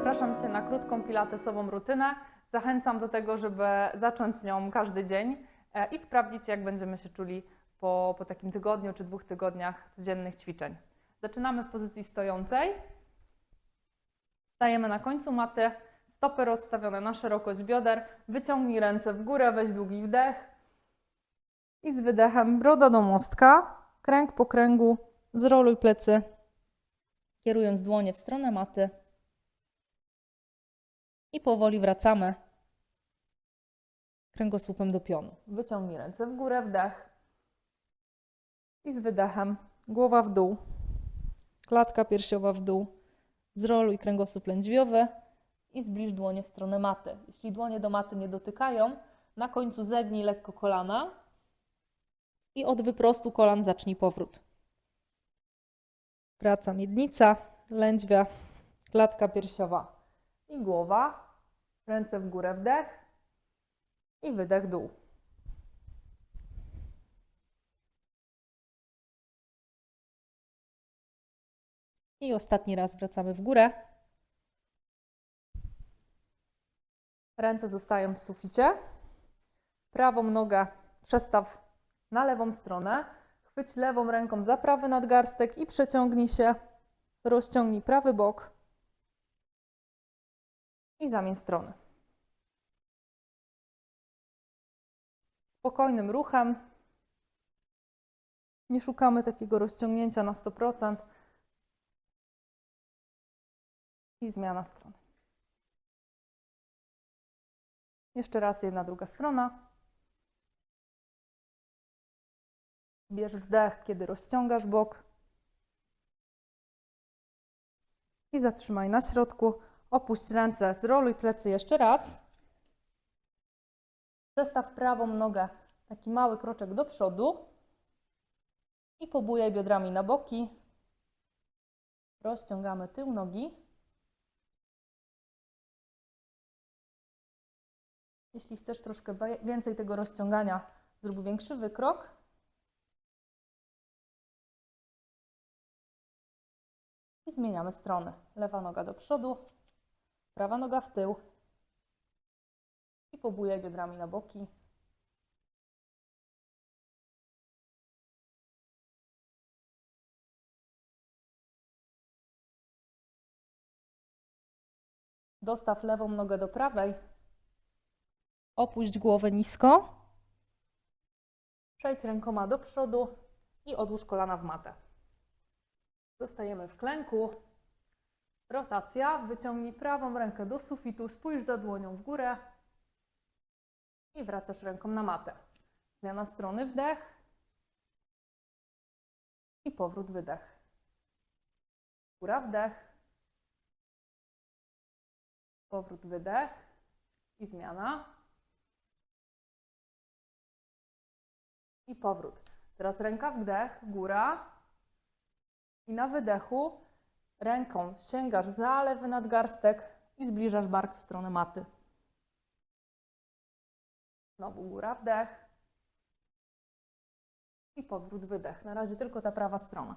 Zapraszam Cię na krótką pilatesową rutynę. Zachęcam do tego, żeby zacząć nią każdy dzień e, i sprawdzić, jak będziemy się czuli po, po takim tygodniu czy dwóch tygodniach codziennych ćwiczeń. Zaczynamy w pozycji stojącej. Stajemy na końcu maty, stopy rozstawione na szerokość bioder. Wyciągnij ręce w górę, weź długi wdech. I z wydechem broda do mostka, kręg po kręgu, zroluj plecy, kierując dłonie w stronę maty. I powoli wracamy kręgosłupem do pionu. Wyciągnij ręce w górę, wdech. I z wydechem głowa w dół, klatka piersiowa w dół. Zroluj kręgosłup lędźwiowy i zbliż dłonie w stronę maty. Jeśli dłonie do maty nie dotykają, na końcu zegnij lekko kolana i od wyprostu kolan zacznij powrót. Praca miednica, lędźwia, klatka piersiowa i głowa. Ręce w górę, wdech i wydech dół. I ostatni raz wracamy w górę. Ręce zostają w suficie. Prawą nogę przestaw na lewą stronę. Chwyć lewą ręką za prawy nadgarstek i przeciągnij się. Rozciągnij prawy bok i zamień strony. Spokojnym ruchem. Nie szukamy takiego rozciągnięcia na 100%. I zmiana strony. Jeszcze raz jedna, druga strona. Bierz wdech, kiedy rozciągasz bok. I zatrzymaj na środku. Opuść ręce, zroluj plecy jeszcze raz. Przestaw prawą nogę, taki mały kroczek do przodu. I pobujaj biodrami na boki. Rozciągamy tył nogi. Jeśli chcesz troszkę więcej tego rozciągania, zrób większy wykrok. I zmieniamy stronę. Lewa noga do przodu, prawa noga w tył. I pobujaj biodrami na boki. Dostaw lewą nogę do prawej. Opuść głowę nisko. Przejdź rękoma do przodu i odłóż kolana w matę. Zostajemy w klęku. Rotacja. Wyciągnij prawą rękę do sufitu, spójrz za dłonią w górę i wracasz ręką na matę. Zmiana strony, wdech i powrót, wydech. Góra, wdech. Powrót, wydech i zmiana. I powrót. Teraz ręka wdech, góra. I na wydechu ręką sięgasz za lewy nadgarstek i zbliżasz bark w stronę maty. Znowu góra, wdech. I powrót, wydech. Na razie tylko ta prawa strona.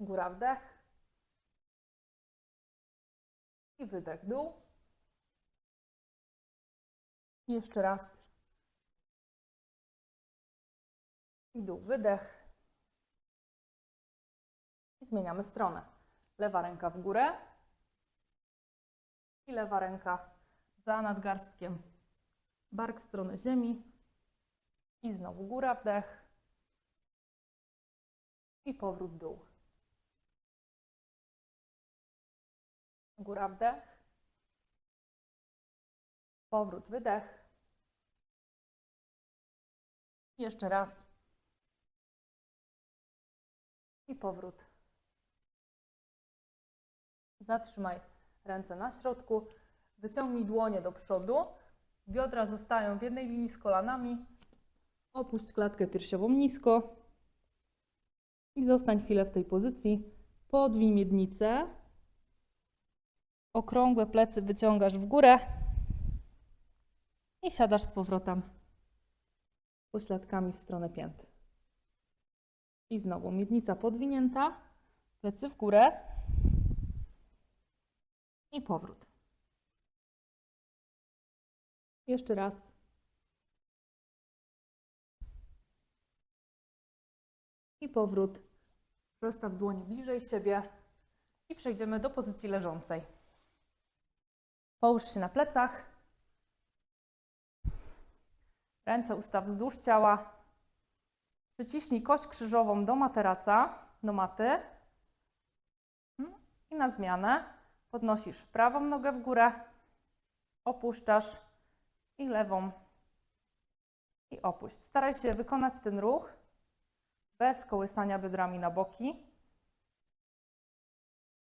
Góra, wdech. I wydech, dół. I jeszcze raz. I dół, wydech. Zmieniamy stronę. Lewa ręka w górę i lewa ręka za nadgarstkiem. Bark w stronę ziemi i znowu góra, wdech i powrót dół. Góra, wdech. Powrót, wydech. Jeszcze raz. I powrót. Zatrzymaj ręce na środku. Wyciągnij dłonie do przodu. Biodra zostają w jednej linii z kolanami. Opuść klatkę piersiową nisko. I zostań chwilę w tej pozycji. Podwij miednicę. Okrągłe plecy wyciągasz w górę. I siadasz z powrotem pośladkami w stronę pięt. I znowu miednica podwinięta, plecy w górę. I powrót. Jeszcze raz. I powrót. Rozstaw dłonie bliżej siebie i przejdziemy do pozycji leżącej. Połóż się na plecach. Ręce ustaw wzdłuż ciała. Przyciśnij kość krzyżową do materaca, do maty. I na zmianę podnosisz prawą nogę w górę, opuszczasz i lewą i opuść. Staraj się wykonać ten ruch bez kołysania biodrami na boki,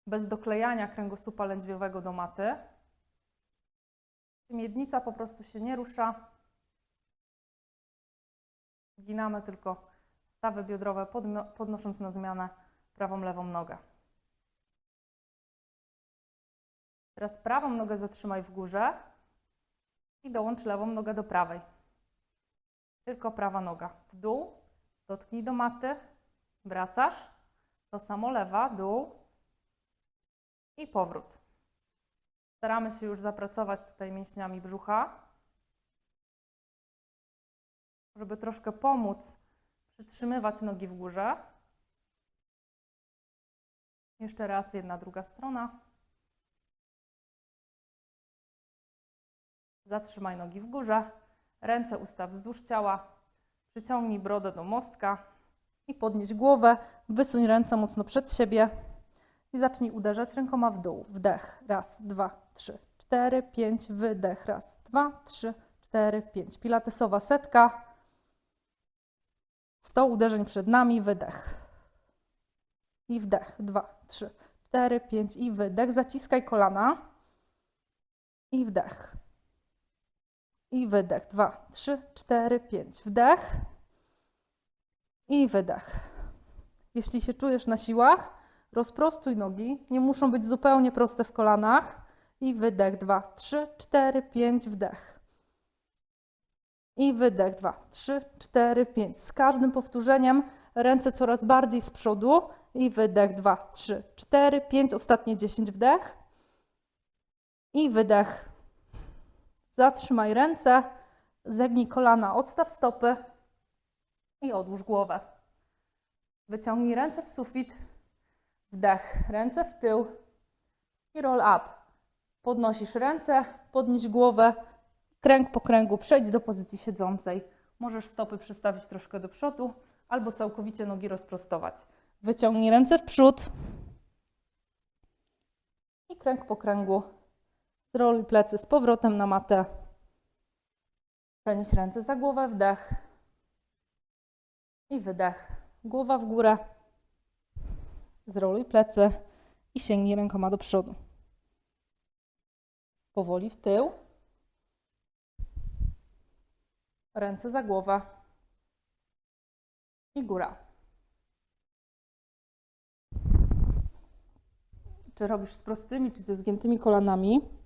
bez doklejania kręgosłupa lędźwiowego do maty. Miednica po prostu się nie rusza. Ginamy tylko stawy biodrowe, podno- podnosząc na zmianę prawą, lewą nogę. Teraz prawą nogę zatrzymaj w górze i dołącz lewą nogę do prawej. Tylko prawa noga w dół, dotknij do maty, wracasz, to samo lewa, dół i powrót. Staramy się już zapracować tutaj mięśniami brzucha, żeby troszkę pomóc przytrzymywać nogi w górze. Jeszcze raz, jedna, druga strona. Zatrzymaj nogi w górze, ręce ustaw wzdłuż ciała, przyciągnij brodę do mostka i podnieś głowę, wysuń ręce mocno przed siebie i zacznij uderzać rękoma w dół. Wdech, raz, dwa, trzy, cztery, pięć, wydech, raz, dwa, trzy, cztery, pięć. Pilatesowa setka. 100 uderzeń przed nami, wydech. I wdech, dwa, trzy, cztery, pięć i wydech. Zaciskaj kolana. I wdech. I wydech. Dwa, trzy, cztery, pięć. Wdech. I wydech. Jeśli się czujesz na siłach, rozprostuj nogi. Nie muszą być zupełnie proste w kolanach. I wydech. Dwa, trzy, cztery, pięć. Wdech. I wydech. Dwa, trzy, cztery, pięć. Z każdym powtórzeniem ręce coraz bardziej z przodu. I wydech. Dwa, trzy, cztery, pięć. Ostatnie dziesięć. Wdech. I wydech. Zatrzymaj ręce, zegnij kolana, odstaw stopy i odłóż głowę. Wyciągnij ręce w sufit, wdech, ręce w tył i roll up. Podnosisz ręce, podnieś głowę, kręg po kręgu, przejdź do pozycji siedzącej. Możesz stopy przestawić troszkę do przodu albo całkowicie nogi rozprostować. Wyciągnij ręce w przód i kręg po kręgu Zroluj plecy z powrotem na matę. Przenieś ręce za głowę, wdech i wydech. Głowa w górę. Zroluj plecy i sięgnij rękoma do przodu. Powoli w tył. Ręce za głowę i góra. Czy robisz z prostymi, czy ze zgiętymi kolanami?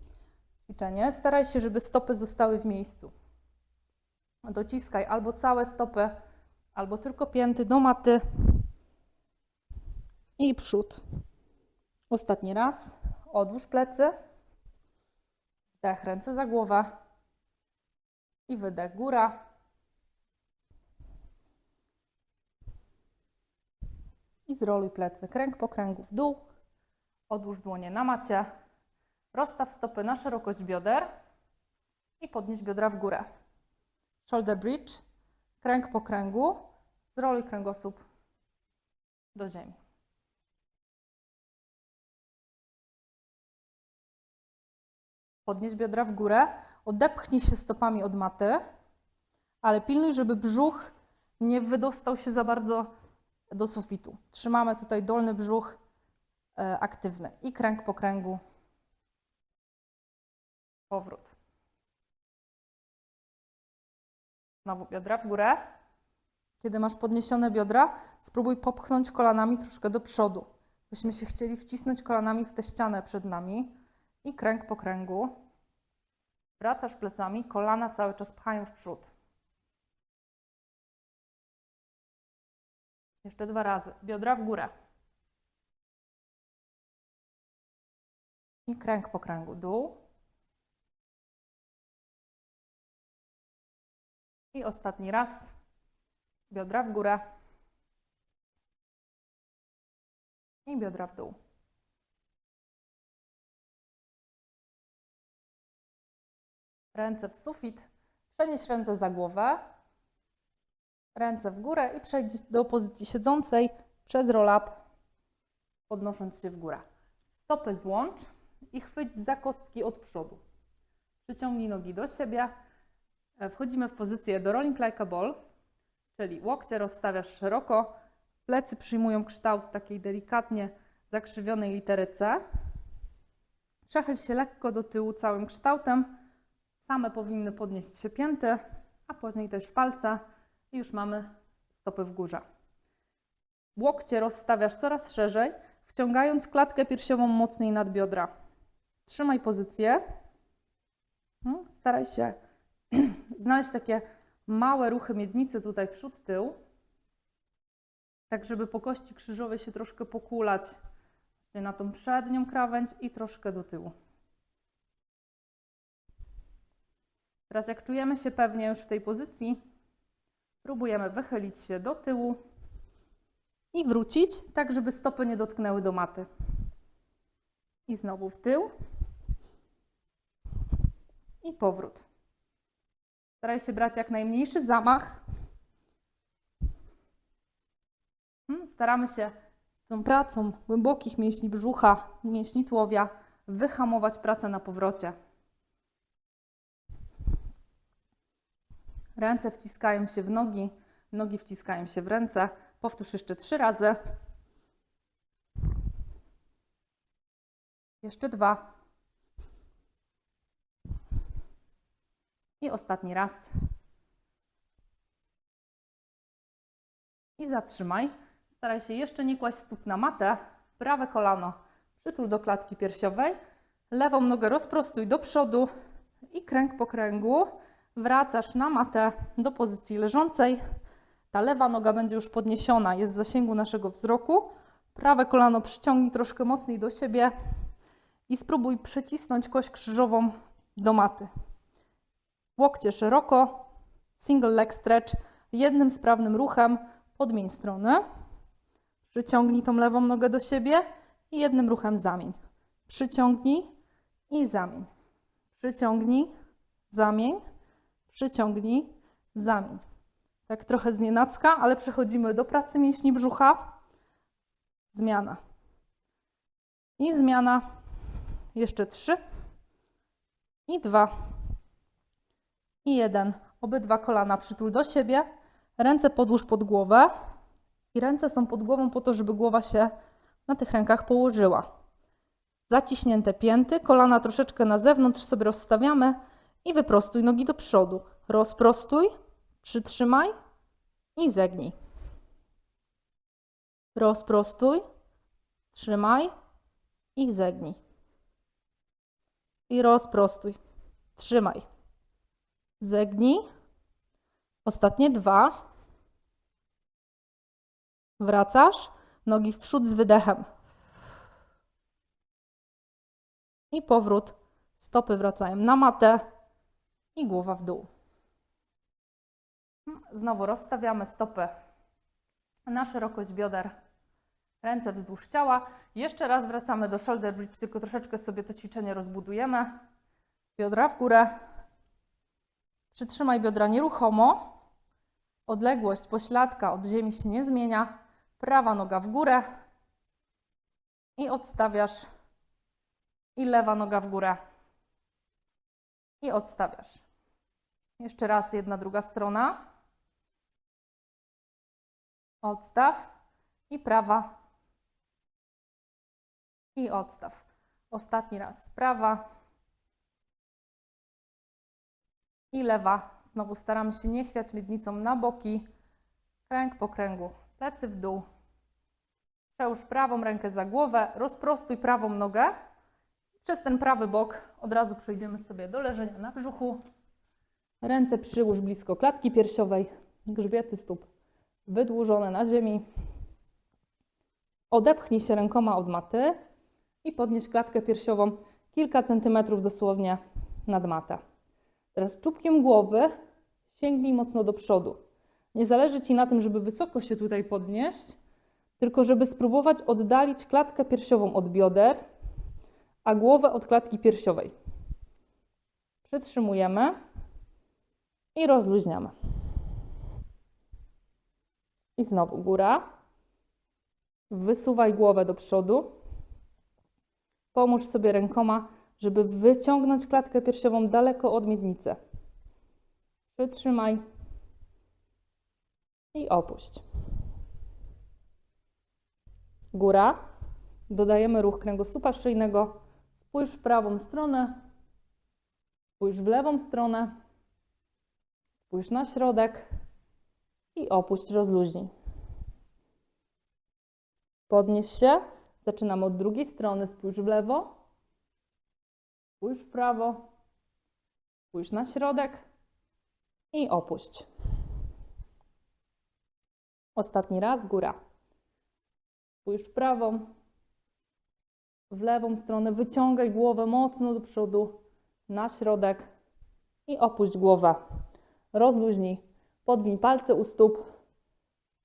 Ćwiczenie. Staraj się, żeby stopy zostały w miejscu. Dociskaj albo całe stopy, albo tylko pięty do maty i przód. Ostatni raz. Odłóż plecy. Wdech, ręce za głowę. I wydech, góra. I zroluj plecy, kręg po kręgu w dół. Odłóż dłonie na macie. Rozstaw stopy na szerokość bioder i podnieś biodra w górę. Shoulder bridge, kręg po kręgu, zroluj kręgosłup do ziemi. Podnieś biodra w górę, odepchnij się stopami od maty, ale pilnuj, żeby brzuch nie wydostał się za bardzo do sufitu. Trzymamy tutaj dolny brzuch e, aktywny i kręg po kręgu powrót. Znowu biodra w górę. Kiedy masz podniesione biodra, spróbuj popchnąć kolanami troszkę do przodu. Byśmy się chcieli wcisnąć kolanami w tę ścianę przed nami i kręg po kręgu. Wracasz plecami, kolana cały czas pchają w przód. Jeszcze dwa razy. Biodra w górę. I kręg po kręgu dół. I ostatni raz. Biodra w górę. I biodra w dół. Ręce w sufit. Przenieś ręce za głowę. Ręce w górę i przejdź do pozycji siedzącej przez roll-up, podnosząc się w górę. Stopy złącz i chwyć za kostki od przodu. Przyciągnij nogi do siebie. E, Wchodzimy w pozycję do rolling like a ball, czyli łokcie rozstawiasz szeroko, plecy przyjmują kształt takiej delikatnie zakrzywionej litery C. Przechyl się lekko do tyłu całym kształtem. Same powinny podnieść się pięty, a później też palce i już mamy stopy w górze. Łokcie rozstawiasz coraz szerzej, wciągając klatkę piersiową mocniej nad biodra. Trzymaj pozycję. Hmm, Staraj się znaleźć takie małe ruchy miednicy tutaj przód, tył, tak żeby po kości krzyżowej się troszkę pokulać na tą przednią krawędź i troszkę do tyłu. Teraz jak czujemy się pewnie już w tej pozycji, próbujemy wychylić się do tyłu i wrócić, tak żeby stopy nie dotknęły do maty. I znowu w tył. I powrót. Staraj się brać jak najmniejszy zamach. Hmm, Staramy się tą pracą głębokich mięśni brzucha, mięśni tułowia wyhamować pracę na powrocie. Ręce wciskają się w nogi, nogi wciskają się w ręce. Powtórz jeszcze trzy razy. Jeszcze dwa. I ostatni raz. I zatrzymaj. Staraj się jeszcze nie kłaść stóp na matę. Prawe kolano przytul do klatki piersiowej. Lewą nogę rozprostuj do przodu i kręg po kręgu. Wracasz na matę do pozycji leżącej. Ta lewa noga będzie już podniesiona, jest w zasięgu naszego wzroku. Prawe kolano przyciągnij troszkę mocniej do siebie i spróbuj przecisnąć kość krzyżową do maty. Łokcie szeroko, single leg stretch, jednym sprawnym ruchem podmień stronę. Przyciągnij tą lewą nogę do siebie i jednym ruchem zamień. Przyciągnij i zamień. Przyciągnij, zamień, przyciągnij, zamień. Tak trochę znienacka, ale przechodzimy do pracy mięśni brzucha. Zmiana. I zmiana. Jeszcze trzy. I dwa. I jeden. Obydwa kolana przytul do siebie. Ręce podłóż pod głowę. I ręce są pod głową po to, żeby głowa się na tych rękach położyła. Zaciśnięte pięty, kolana troszeczkę na zewnątrz sobie rozstawiamy i wyprostuj nogi do przodu. Rozprostuj, przytrzymaj i zegnij. Rozprostuj, trzymaj i zegnij. I rozprostuj, trzymaj. Zegnij. Ostatnie dwa. Wracasz, nogi w przód z wydechem. I powrót. Stopy wracają na matę i głowa w dół. Znowu rozstawiamy stopy na szerokość bioder, ręce wzdłuż ciała. Jeszcze raz wracamy do shoulder bridge, tylko troszeczkę sobie to ćwiczenie rozbudujemy. Biodra w górę. Przytrzymaj biodra nieruchomo. Odległość pośladka od ziemi się nie zmienia. Prawa noga w górę. I odstawiasz. I lewa noga w górę. I odstawiasz. Jeszcze raz jedna, druga strona. Odstaw i prawa. I odstaw. Ostatni raz prawa i lewa. Znowu staramy się nie chwiać miednicą na boki. Kręg po kręgu, plecy w dół. Przełóż prawą rękę za głowę, rozprostuj prawą nogę. Przez ten prawy bok od razu przejdziemy sobie do leżenia na brzuchu. Ręce przyłóż blisko klatki piersiowej, grzbiety stóp wydłużone na ziemi. Odepchnij się rękoma od maty i podnieś klatkę piersiową kilka centymetrów dosłownie nad matę. Teraz czubkiem głowy sięgnij mocno do przodu. Nie zależy Ci na tym, żeby wysoko się tutaj podnieść, tylko żeby spróbować oddalić klatkę piersiową od bioder, a głowę od klatki piersiowej. Przytrzymujemy i rozluźniamy. I znowu góra. Wysuwaj głowę do przodu. Pomóż sobie rękoma, żeby wyciągnąć klatkę piersiową daleko od miednicy. Przytrzymaj i opuść. Góra. Dodajemy ruch kręgosłupa szyjnego. Spójrz w prawą stronę. Spójrz w lewą stronę. Spójrz na środek i opuść, rozluźnij. Podnieś się. Zaczynamy od drugiej strony. Spójrz w lewo. Spójrz w prawo. Spójrz na środek i opuść. Ostatni raz, góra. Spójrz w prawą, w lewą stronę, wyciągaj głowę mocno do przodu, na środek i opuść głowę. Rozluźnij, podwiń palce u stóp,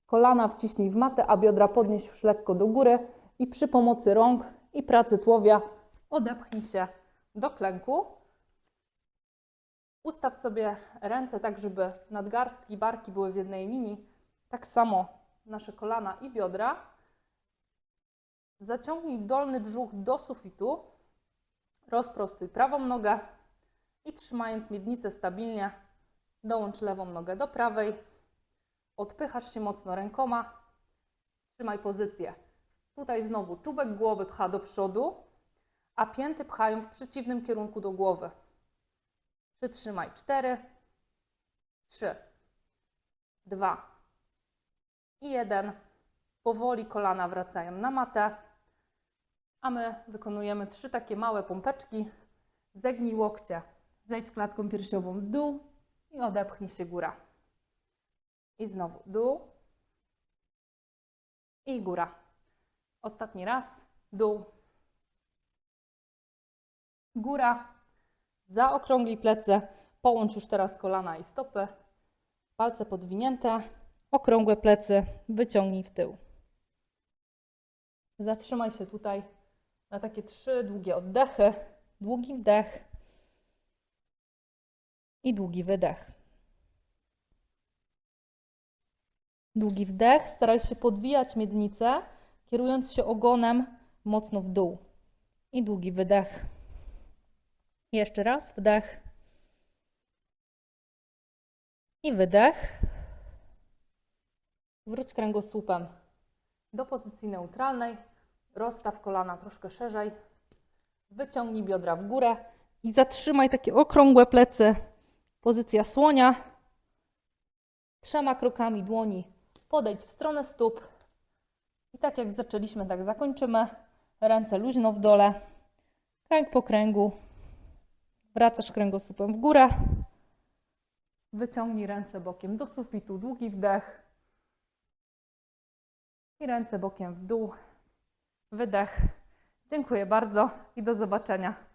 kolana wciśnij w matę, a biodra podnieś już lekko do góry i przy pomocy rąk i pracy tułowia odepchnij się do klęku. Ustaw sobie ręce tak, żeby nadgarstki, barki były w jednej linii. Tak samo nasze kolana i biodra. Zaciągnij dolny brzuch do sufitu. Rozprostuj prawą nogę i trzymając miednicę stabilnie, dołącz lewą nogę do prawej. Odpychasz się mocno rękoma. Trzymaj pozycję. Tutaj znowu czubek głowy pcha do przodu, a pięty pchają w przeciwnym kierunku do głowy. Przytrzymaj. Cztery, trzy, dwa i jeden. Powoli kolana wracają na matę, a my wykonujemy trzy takie małe pompeczki. Zegnij łokcie, zejdź klatką piersiową w dół i odepchnij się góra. I znowu dół i góra. Ostatni raz, dół, góra, zaokrąglij plecy, połącz już teraz kolana i stopy, palce podwinięte, okrągłe plecy, wyciągnij w tył. Zatrzymaj się tutaj na takie trzy długie oddechy, długi wdech i długi wydech. Długi wdech, staraj się podwijać miednicę, kierując się ogonem mocno w dół. I długi wydech. Jeszcze raz wdech. I wydech. Wróć kręgosłupem do pozycji neutralnej. Rozstaw kolana troszkę szerzej. Wyciągnij biodra w górę i zatrzymaj takie okrągłe plecy. Pozycja słonia. Trzema krokami dłoni podejdź w stronę stóp. I tak jak zaczęliśmy, tak zakończymy. Ręce luźno w dole. Kręg po kręgu. Wracasz kręgosłupem w górę. Wyciągnij ręce bokiem do sufitu. Długi wdech. I ręce bokiem w dół. Wydech. Dziękuję bardzo i do zobaczenia.